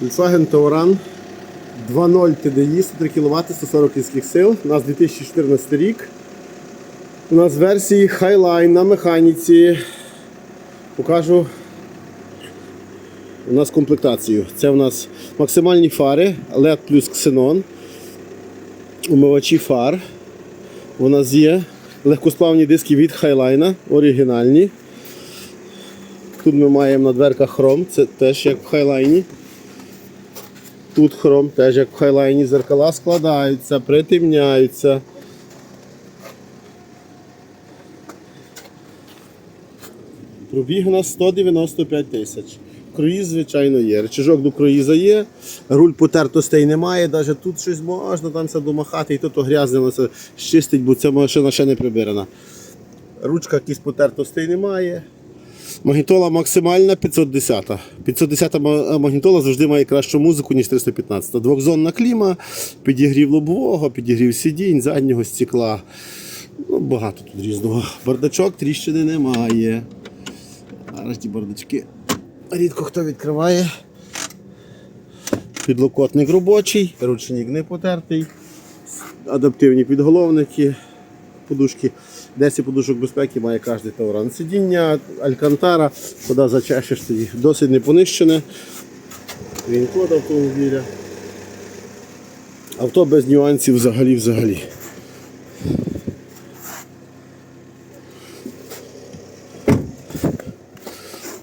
Volkswagen Tauran 2.0 TDI, 103 кВт, 140 кінських сил. У нас 2014 рік. У нас версії Highline на механіці. Покажу у нас комплектацію. Це у нас максимальні фари, LED плюс Xenon, умивачі фар. У нас є легкосплавні диски від Highline, оригінальні. Тут ми маємо на дверках хром, це теж як в хайлайні. Тут хром, теж як в хайлайні. Зеркала складаються, притемняються. Пробіг у нас 195 тисяч. Круїз, звичайно, є. Речажок до круїза є, руль потертостей немає, навіть тут щось можна там все домахати, і воно це щистить, бо ця машина ще не прибирана. Ручка якісь потертостей немає. Магнітола максимальна 510. 510 ма- магнітола завжди має кращу музику, ніж 315. Двохзонна кліма, підігрів лобового, підігрів сидінь, заднього стекла. Ну, багато тут різного. Бардачок тріщини немає. Зараз ті бардачки рідко хто відкриває. Підлокотник робочий, ручник не потертий, адаптивні підголовники, подушки. 10 подушок безпеки має кожен тавран. Сидіння, алькантара, куди зачешеш тоді. Досить не понищене. Він код автомобіля. Авто без нюансів взагалі взагалі.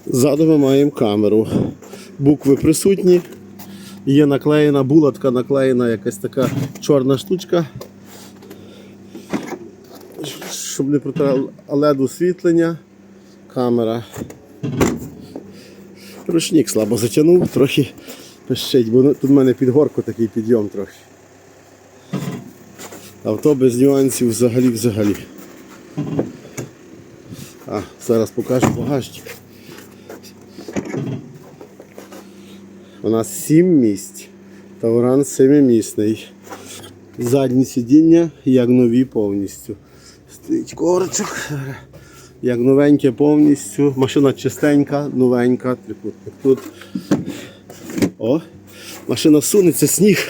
Ззаду ми маємо камеру. Букви присутні. Є наклеєна булатка, наклеєна якась така чорна штучка. Щоб не протирало LED освітлення. Камера. Ручник слабо затягнув, трохи пищить, бо тут в мене під горку такий підйом трохи. Авто без нюансів взагалі взагалі. А, зараз покажу багажник. У нас 7 місць. Тауран семимісний. Задні сидіння як нові повністю. Стоїть корочок. Як новеньке повністю. Машина чистенька, новенька. Трикутник тут. О, машина сунеться, сніг.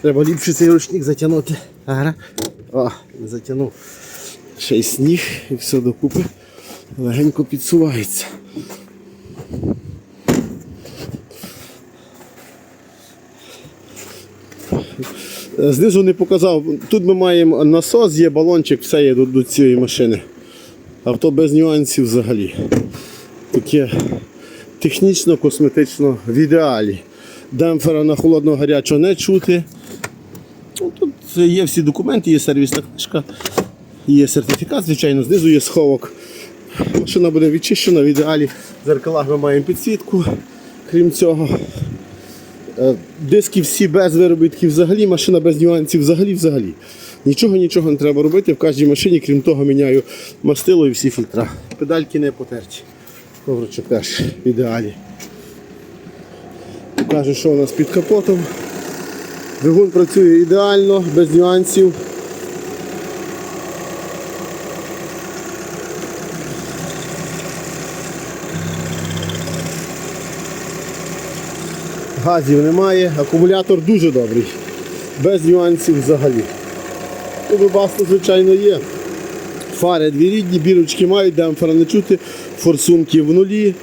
Треба ліпше цей ручник затягнути. Ага. О, затягнув. Ще й сніг і все докупи. Легенько підсувається. Знизу не показав. Тут ми маємо насос, є балончик, все є до, до цієї машини. Авто без нюансів взагалі. Таке технічно, косметично в ідеалі. Демпфера на холодно гарячого не чути. Ну, Тут є всі документи, є сервісна книжка, є сертифікат, звичайно, знизу є сховок. Машина буде відчищена в ідеалі. Зеркалах ми маємо підсвітку, крім цього. Е, Диски всі без виробітків взагалі, машина без нюансів взагалі взагалі. Нічого нічого не треба робити. В кожній машині, крім того, міняю мастило і всі фільтра. Педальки не потерті. Ковричок теж в ідеалі. Покажу, що у нас під капотом. Двигун працює ідеально, без нюансів. Газів немає, акумулятор дуже добрий, без нюансів взагалі. Ну, Вибасто, звичайно, є. Фари дві рідні, бірочки мають, демпфера не чути, форсунки в нулі,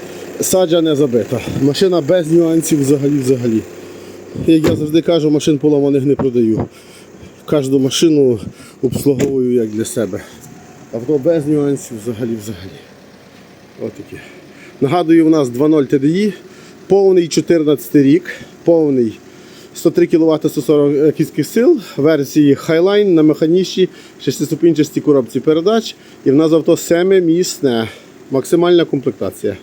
саджа не забита. Машина без нюансів взагалі взагалі. Як я завжди кажу, машин поламаних не продаю. Кожну машину обслуговую як для себе. Авто без нюансів взагалі взагалі. Отаке. Нагадую, у нас 2.0 TDI, повний 14 рік, повний 103 кВт 140 кінських сил, версії Highline на механічній 6-ступінчастій коробці передач. І в нас авто семимісне, максимальна комплектація.